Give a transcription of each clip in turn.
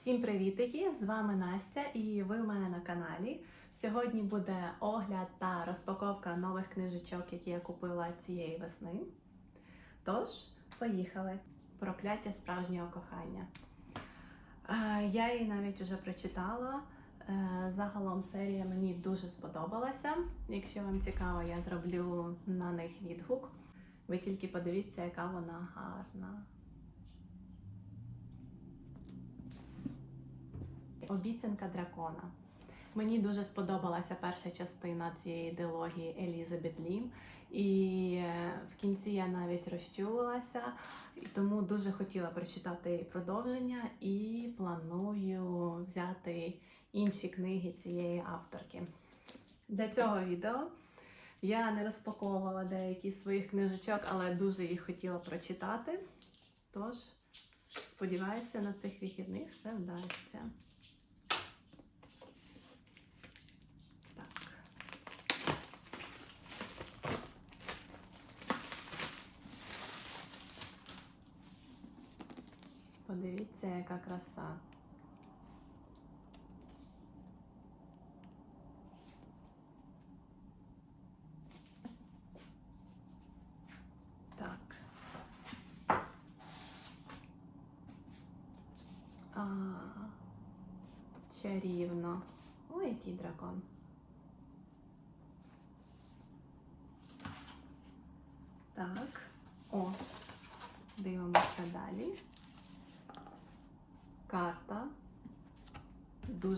Всім привітики! З вами Настя і ви в мене на каналі. Сьогодні буде огляд та розпаковка нових книжечок, які я купила цієї весни. Тож, поїхали! Прокляття справжнього кохання. Е, Я її навіть вже прочитала. Е, Загалом серія мені дуже сподобалася. Якщо вам цікаво, я зроблю на них відгук. Ви тільки подивіться, яка вона гарна. Обіцянка дракона. Мені дуже сподобалася перша частина цієї дилогії Елізабет Лім, і е, в кінці я навіть розчулилася, і тому дуже хотіла прочитати продовження і планую взяти інші книги цієї авторки. Для цього відео я не розпаковувала деякі своїх книжечок, але дуже їх хотіла прочитати. Тож, сподіваюся, на цих вихідних все вдасться. Подивіться, яка краса. Так. А, чарівно. Ой, який дракон. Так.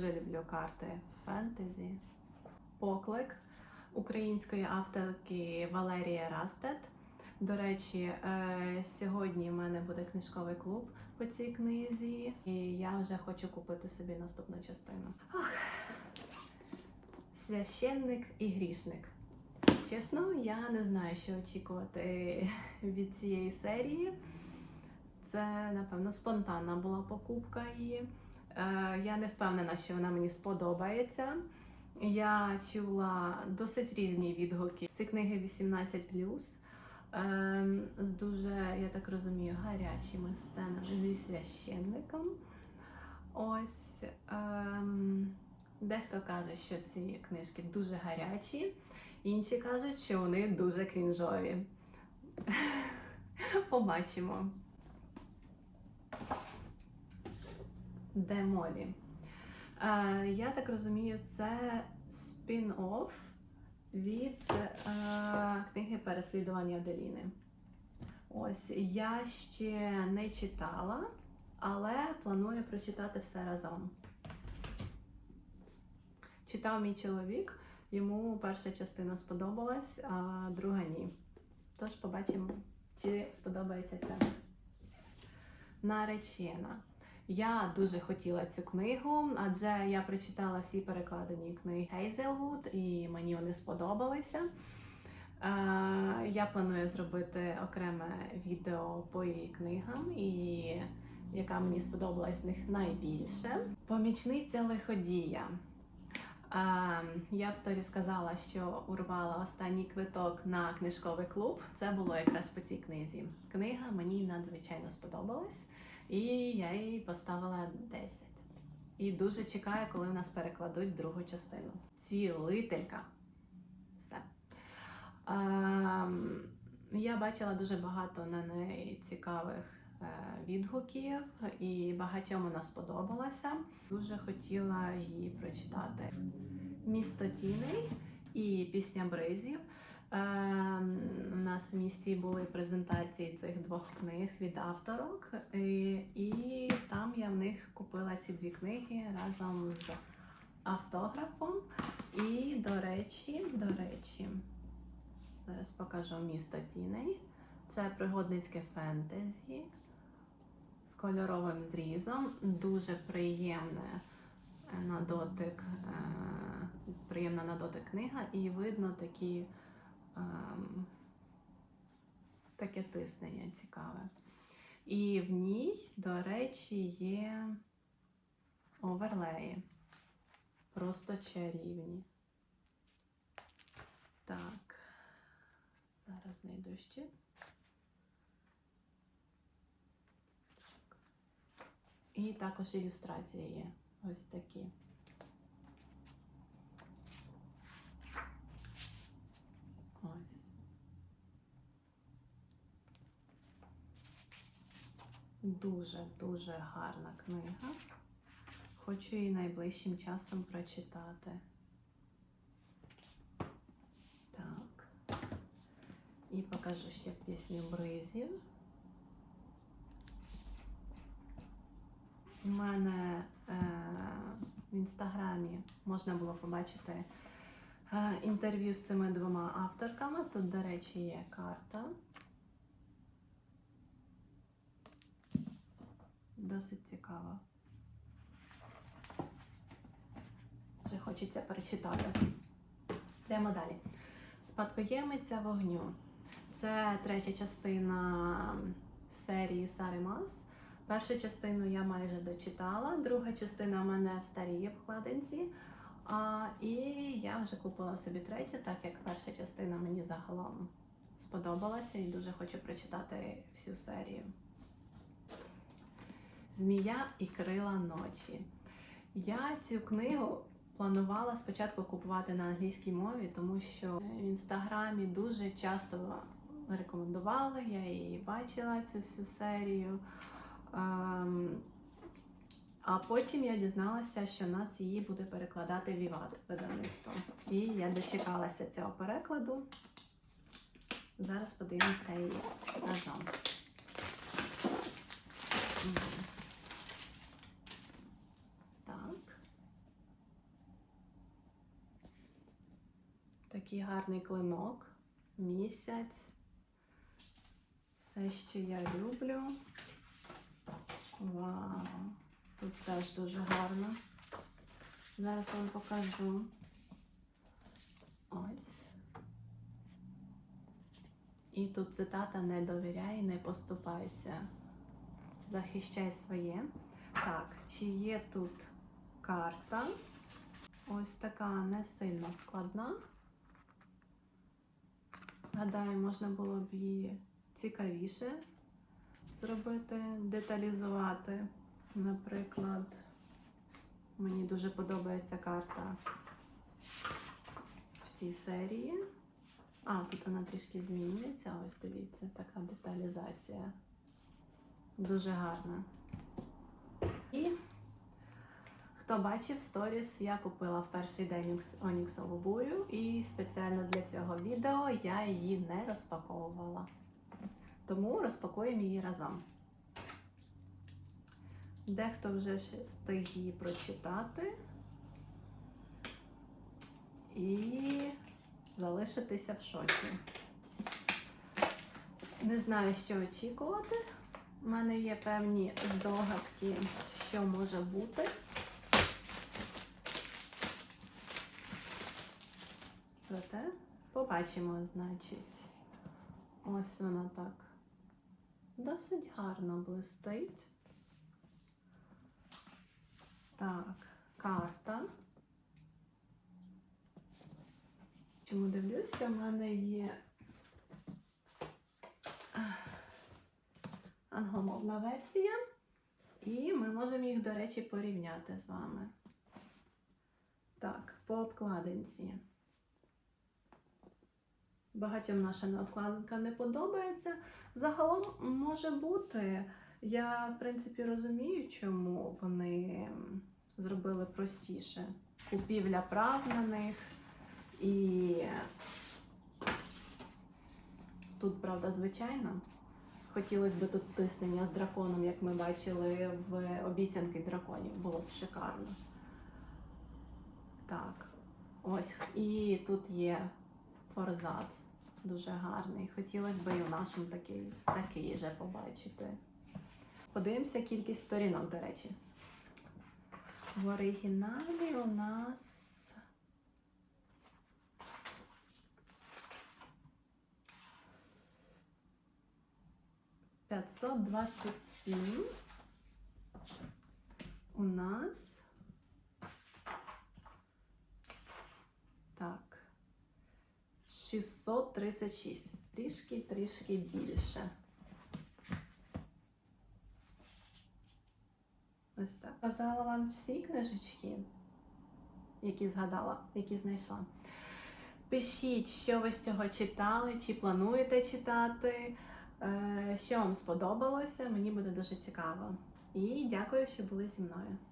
Дуже люблю карти фентезі. Поклик української авторки Валерії Растет. До речі, е, сьогодні в мене буде книжковий клуб по цій книзі, і я вже хочу купити собі наступну частину. Ох. Священник і грішник. Чесно, я не знаю, що очікувати від цієї серії. Це, напевно, спонтанна була покупка її. Е, я не впевнена, що вона мені сподобається. Я чула досить різні відгуки. Ці книги 18 ем, з дуже, я так розумію, гарячими сценами зі священником. Ось ем, дехто каже, що ці книжки дуже гарячі, інші кажуть, що вони дуже крінжові. Побачимо. Де Молі? Е, я так розумію, це спін-офф від е, книги Переслідування Деліни. Ось я ще не читала, але планую прочитати все разом. Читав мій чоловік, йому перша частина сподобалась, а друга ні. Тож побачимо, чи сподобається ця. Наречена. Я дуже хотіла цю книгу, адже я прочитала всі перекладені книги Хейзелвуд, і мені вони сподобалися. Е, Я планую зробити окреме відео по її книгам, і яка мені сподобалась з них найбільше. Помічниця лиходія. Е, Я в сторі сказала, що урвала останній квиток на книжковий клуб. Це було якраз по цій книзі. Книга мені надзвичайно сподобалась. І я їй поставила 10. І дуже чекаю, коли в нас перекладуть другу частину. Цілителька. Все. Ем, я бачила дуже багато на неї цікавих е, відгуків, і багатьом вона сподобалася. Дуже хотіла її прочитати. Місто тіней і пісня бризів. Ем, У нас в місті були презентації цих двох книг від авторок, і, там я в них купила ці дві книги разом з автографом. І, до речі, до речі, зараз покажу місто Тіней. Це пригодницьке фентезі з кольоровим зрізом. Дуже приємне е, на дотик, е, приємна на дотик книга, і видно такі таке тиснення цікаве. І в ній, до речі, є оверлеї. Просто чарівні. Так, зараз знайду ще. І також ілюстрації є ось такі. Ось. Дуже-дуже гарна книга. Хочу її найближчим часом прочитати. Так. І покажу ще пісню бризів. У мене е, в інстаграмі можна було побачити е, інтерв'ю з цими двома авторками. Тут, до речі, є карта. Досить цікаво. Вже хочеться перечитати. Йдемо далі. Спадкоємиця вогню. Це третя частина серії Сари Мас. Першу частину я майже дочитала, друга частина в мене в старій обкладинці. А, і я вже купила собі третю, так як перша частина мені загалом сподобалася і дуже хочу прочитати всю серію. Змія і крила ночі. Я цю книгу планувала спочатку купувати на англійській мові, тому що в інстаграмі дуже часто рекомендували, я її бачила цю всю серію. Ем, А потім я дізналася, що нас її буде перекладати Віват видавництво. І я дочекалася цього перекладу. Зараз подивимося її разом. Мгм. Так. Такий гарний клинок, місяць. Все, що я люблю. Вау! Тут теж дуже гарно. Зараз вам покажу. Ось. І тут цитата не довіряй, не поступайся. Захищай своє. Так, чи є тут карта? Ось така не сильно складна. Гадаю, можна було б її цікавіше зробити, деталізувати. Наприклад, мені дуже подобається карта в цій серії. А, тут вона трішки змінюється. Ось дивіться, така деталізація. Дуже гарна. Хто бачив сторіс, я купила в перший день Оніксову бурю, і спеціально для цього відео я її не розпаковувала. Тому розпакуємо її разом. Дехто вже встиг її прочитати і залишитися в шоці. Не знаю, що очікувати. У мене є певні здогадки, що може бути. Проте побачимо, значить. Ось вона так досить гарно блистить. Так, карта. Чому дивлюся, в мене є англомовна версія, і ми можемо їх, до речі, порівняти з вами. Так, по обкладинці. Багатьом наша обкладинка не подобається. Загалом може бути. Я, в принципі, розумію, чому вони зробили простіше. Купівля прав на них. І тут, правда, звичайно. Хотілося б тут тиснення з драконом, як ми бачили в обіцянки драконів. Було б шикарно. Так, ось. І тут є форзац. Дуже гарний. Хотілося б і в нашому такий, такий же побачити. Подивимося кількість сторінок, до речі. В оригіналі у нас. П'ятсот двадцять сім. У нас. Так. 636. Трішки, трішки більше. Ось так. Казала вам всі книжечки, які згадала, які знайшла. Пишіть, що ви з цього читали, чи плануєте читати, е, що вам сподобалося. Мені буде дуже цікаво. І дякую, що були зі мною.